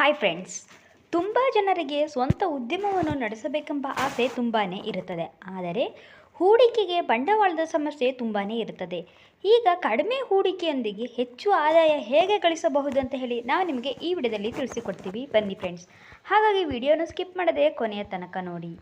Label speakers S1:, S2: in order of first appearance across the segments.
S1: Hi friends ತುಂಬ ಜನರಿಗೆ ಸ್ವಂತ ಉದ್ಯಮವನ್ನು ನಡೆಸಬೇಕೆಂಬ ಆಸೆ ತುಂಬಾ ಇರುತ್ತದೆ. ಆದರೆ ಹೂಡಿಕೆಗೆ ಬಂಡವಾಳದ ಸಮಸ್ಯೆ ತುಂಬಾ ಇರುತ್ತದೆ. ಈಗ ಕಡಿಮೆ ಹೂಡಿಕೆಯೊಂದಿಗೆ ಹೆಚ್ಚು ಆದಾಯ ಹೇಗೆ ಗಳಿಸಬಹುದು ಅಂತ ಹೇಳಿ ನಾವು ನಿಮಗೆ ಈ ವಿಡಿಯೋದಲ್ಲಿ ತಿಳಿಸಿಕೊಡ್ತೀವಿ. ಬನ್ನಿ ಫ್ರೆಂಡ್ಸ್ ಹಾಗಾಗಿ ವಿಡಿಯೋನ ಸ್ಕಿಪ್ ಮಾಡದೆ ಕೊನೆಯ ತನಕ ನೋಡಿ.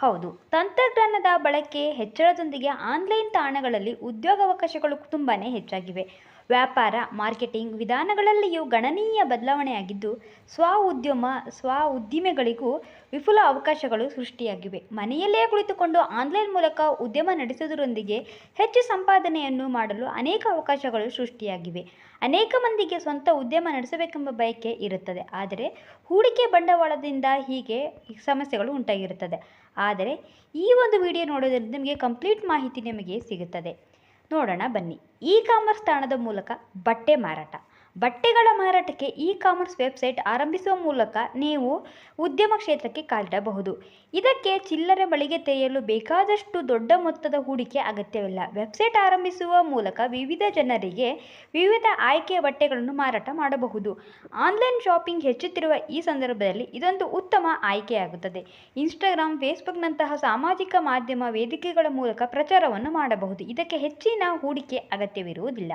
S1: ಹೌದು, ತಂತ್ರಜ್ಞಾನದ ಬಳಕೆ ಹೆಚ್ಚಳದೊಂದಿಗೆ ಆನ್ಲೈನ್ ತಾಣಗಳಲ್ಲಿ ಉದ್ಯೋಗಾವಕಾಶಗಳು ತುಂಬಾ ಹೆಚ್ಚಾಗಿವೆ. ವ್ಯಾಪಾರ, ಮಾರ್ಕೆಟಿಂಗ್ ವಿಧಾನಗಳಲ್ಲಿಯೂ ಗಣನೀಯ ಬದಲಾವಣೆಯಾಗಿದ್ದು, ಸ್ವ ಉದ್ಯಮ, ಸ್ವ ಉದ್ದಿಮೆಗಳಿಗೂ ವಿಪುಲ ಅವಕಾಶಗಳು ಸೃಷ್ಟಿಯಾಗಿವೆ. ಮನೆಯಲ್ಲೇ ಕುಳಿತುಕೊಂಡು ಆನ್ಲೈನ್ ಮೂಲಕ ಉದ್ಯಮ ನಡೆಸುವುದರೊಂದಿಗೆ ಹೆಚ್ಚು ಸಂಪಾದನೆಯನ್ನು ಮಾಡಲು ಅನೇಕ ಅವಕಾಶಗಳು ಸೃಷ್ಟಿಯಾಗಿವೆ. ಅನೇಕ ಮಂದಿಗೆ ಸ್ವಂತ ಉದ್ಯಮ ನಡೆಸಬೇಕೆಂಬ ಬಯಕೆ ಇರುತ್ತದೆ. ಆದರೆ, ಹೂಡಿಕೆ ಬಂಡವಾಳದಿಂದ ಹೀಗೆ ಸಮಸ್ಯೆಗಳು ಉಂಟಾಗಿರುತ್ತದೆ. ಆದರೆ, ಈ ಒಂದು ವಿಡಿಯೋ ನೋಡೋದ್ರಿಂದ ನಿಮಗೆ ಕಂಪ್ಲೀಟ್ ಮಾಹಿತಿ ನಿಮಗೆ ಸಿಗುತ್ತದೆ. ನೋಡೋಣ ಬನ್ನಿ. ಇ ಕಾಮರ್ಸ್ ತಾಣದ ಮೂಲಕ ಬಟ್ಟೆ ಮಾರಾಟ. ಬಟ್ಟೆಗಳ ಮಾರಾಟಕ್ಕೆ ಇ ಕಾಮರ್ಸ್ ವೆಬ್ಸೈಟ್ ಆರಂಭಿಸುವ ಮೂಲಕ ನೀವು ಉದ್ಯಮ ಕ್ಷೇತ್ರಕ್ಕೆ ಕಾಲಿಡಬಹುದು. ಇದಕ್ಕೆ ಚಿಲ್ಲರೆ ಮಳಿಗೆ ತೆರೆಯಲು ಬೇಕಾದಷ್ಟು ದೊಡ್ಡ ಮೊತ್ತದ ಹೂಡಿಕೆ ಅಗತ್ಯವಿಲ್ಲ. ವೆಬ್ಸೈಟ್ ಆರಂಭಿಸುವ ಮೂಲಕ ವಿವಿಧ ಜನರಿಗೆ ವಿವಿಧ ಆಯ್ಕೆಯ ಬಟ್ಟೆಗಳನ್ನು ಮಾರಾಟ ಮಾಡಬಹುದು. ಆನ್ಲೈನ್ ಶಾಪಿಂಗ್ ಹೆಚ್ಚುತ್ತಿರುವ ಈ ಸಂದರ್ಭದಲ್ಲಿ ಇದೊಂದು ಉತ್ತಮ ಆಯ್ಕೆಯಾಗುತ್ತದೆ. ಇನ್ಸ್ಟಾಗ್ರಾಮ್, ಫೇಸ್ಬುಕ್ನಂತಹ ಸಾಮಾಜಿಕ ಮಾಧ್ಯಮ ವೇದಿಕೆಗಳ ಮೂಲಕ ಪ್ರಚಾರವನ್ನು ಮಾಡಬಹುದು. ಇದಕ್ಕೆ ಹೆಚ್ಚಿನ ಹೂಡಿಕೆ ಅಗತ್ಯವಿರುವುದಿಲ್ಲ.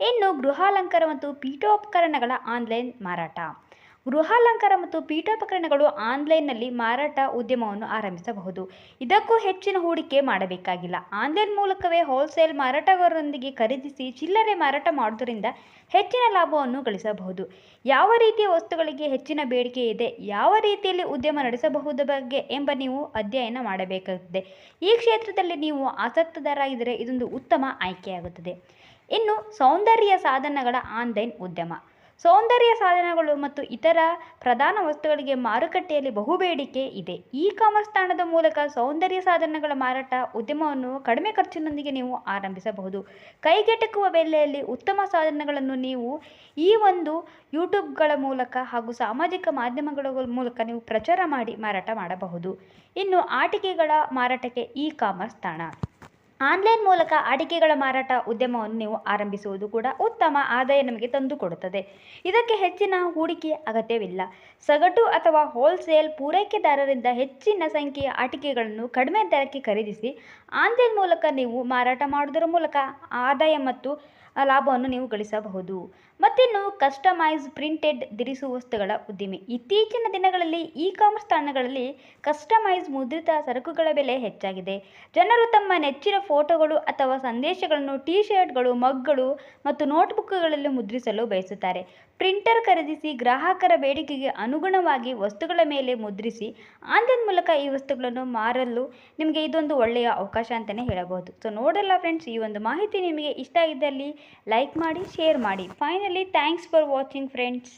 S1: ಇನ್ನು ಗೃಹಾಲಂಕಾರ ಮತ್ತು ಪೀಠೋಪಕರಣಗಳ ಆನ್ಲೈನ್ ಮಾರಾಟ. ಗೃಹಾಲಂಕಾರ ಮತ್ತು ಪೀಠೋಪಕರಣಗಳು ಆನ್ಲೈನ್ನಲ್ಲಿ ಮಾರಾಟ ಉದ್ಯಮವನ್ನು ಆರಂಭಿಸಬಹುದು. ಇದಕ್ಕೂ ಹೆಚ್ಚಿನ ಹೂಡಿಕೆ ಮಾಡಬೇಕಾಗಿಲ್ಲ. ಆನ್ಲೈನ್ ಮೂಲಕವೇ ಹೋಲ್ಸೇಲ್ ಮಾರಾಟಗಾರರೊಂದಿಗೆ ಖರೀದಿಸಿ ಚಿಲ್ಲರೆ ಮಾರಾಟ ಮಾಡುವುದರಿಂದ ಹೆಚ್ಚಿನ ಲಾಭವನ್ನು ಗಳಿಸಬಹುದು. ಯಾವ ರೀತಿಯ ವಸ್ತುಗಳಿಗೆ ಹೆಚ್ಚಿನ ಬೇಡಿಕೆ ಇದೆ, ಯಾವ ರೀತಿಯಲ್ಲಿ ಉದ್ಯಮ ನಡೆಸಬಹುದು ಬಗ್ಗೆ ಎಂಬ ನೀವು ಅಧ್ಯಯನ ಮಾಡಬೇಕಾಗುತ್ತದೆ. ಈ ಕ್ಷೇತ್ರದಲ್ಲಿ ನೀವು ಆಸಕ್ತದಾರಾಗಿದ್ದರೆ ಇದೊಂದು ಉತ್ತಮ ಆಯ್ಕೆಯಾಗುತ್ತದೆ. ಇನ್ನು ಸೌಂದರ್ಯ ಸಾಧನಗಳ ಆನ್ಲೈನ್ ಉದ್ಯಮ. ಸೌಂದರ್ಯ ಸಾಧನಗಳು ಮತ್ತು ಇತರ ಪ್ರಧಾನ ವಸ್ತುಗಳಿಗೆ ಮಾರುಕಟ್ಟೆಯಲ್ಲಿ ಬಹುಬೇಡಿಕೆ ಇದೆ. ಇ ಕಾಮರ್ಸ್ ತಾಣದ ಮೂಲಕ ಸೌಂದರ್ಯ ಸಾಧನಗಳ ಮಾರಾಟ ಉದ್ಯಮವನ್ನು ಕಡಿಮೆ ಖರ್ಚಿನೊಂದಿಗೆ ನೀವು ಆರಂಭಿಸಬಹುದು. ಕೈಗೆಟಕುವ ಬೆಲೆಯಲ್ಲಿ ಉತ್ತಮ ಸಾಧನಗಳನ್ನು ನೀವು ಈ ಒಂದು ಯೂಟ್ಯೂಬ್ಗಳ ಮೂಲಕ ಹಾಗೂ ಸಾಮಾಜಿಕ ಮಾಧ್ಯಮಗಳ ಮೂಲಕ ನೀವು ಪ್ರಚಾರ ಮಾಡಿ ಮಾರಾಟ ಮಾಡಬಹುದು. ಇನ್ನು ಆಟಿಕೆಗಳ ಮಾರಾಟಕ್ಕೆ ಇ ಕಾಮರ್ಸ್ ತಾಣ. ಆನ್ಲೈನ್ ಮೂಲಕ ಅಡಿಕೆಗಳ ಮಾರಾಟ ಉದ್ಯಮವನ್ನು ನೀವು ಆರಂಭಿಸುವುದು ಕೂಡ ಉತ್ತಮ ಆದಾಯ ನಮಗೆ ತಂದುಕೊಡುತ್ತದೆ ಇದಕ್ಕೆ ಹೆಚ್ಚಿನ ಹೂಡಿಕೆ ಅಗತ್ಯವಿಲ್ಲ. ಸಗಟು ಅಥವಾ ಹೋಲ್ಸೇಲ್ ಪೂರೈಕೆದಾರರಿಂದ ಹೆಚ್ಚಿನ ಸಂಖ್ಯೆಯ ಆಟಿಕೆಗಳನ್ನು ಕಡಿಮೆ ದರಕ್ಕೆ ಖರೀದಿಸಿ, ಆನ್ಲೈನ್ ಮೂಲಕ ನೀವು ಮಾರಾಟ ಮಾಡುವುದರ ಮೂಲಕ ಆದಾಯ ಮತ್ತು ಲಾಭವನ್ನು ನೀವು ಗಳಿಸಬಹುದು. ಮತ್ತಿನ್ನು ಕಸ್ಟಮೈಸ್ ಪ್ರಿಂಟೆಡ್ ಧರಿಸುವ ವಸ್ತುಗಳ ಉದ್ದಿಮೆ. ಇತ್ತೀಚಿನ ದಿನಗಳಲ್ಲಿ ಇ ಕಾಮರ್ಸ್ ತಾಣಗಳಲ್ಲಿ ಕಸ್ಟಮೈಸ್ ಮುದ್ರಿತ ಸರಕುಗಳ ಬೆಲೆ ಹೆಚ್ಚಾಗಿದೆ. ಜನರು ತಮ್ಮ ನೆಚ್ಚಿನ ಫೋಟೋಗಳು ಅಥವಾ ಸಂದೇಶಗಳನ್ನು ಟಿ ಶರ್ಟ್ಗಳು ಮಗ್ಗಳು ಮತ್ತು ನೋಟ್ಬುಕ್ಗಳಲ್ಲಿ ಮುದ್ರಿಸಲು ಬಯಸುತ್ತಾರೆ. ಪ್ರಿಂಟರ್ ಖರೀದಿಸಿ ಗ್ರಾಹಕರ ಬೇಡಿಕೆಗೆ ಅನುಗುಣವಾಗಿ ವಸ್ತುಗಳ ಮೇಲೆ ಮುದ್ರಿಸಿ ಆನ್ಲೈನ್ ಮೂಲಕ ಈ ವಸ್ತುಗಳನ್ನು ಮಾರಲು ನಿಮಗೆ ಇದೊಂದು ಒಳ್ಳೆಯ ಅವಕಾಶ ಅಂತಲೇ ಹೇಳಬಹುದು. ಸೊ ನೋಡಲ್ಲ ಫ್ರೆಂಡ್ಸ್ ಈ ಒಂದು ಮಾಹಿತಿ ನಿಮಗೆ ಇಷ್ಟ ಇದ್ದಲ್ಲಿ ಲೈಕ್ ಮಾಡಿ ಶೇರ್ ಮಾಡಿ. Finally thanks for watching friends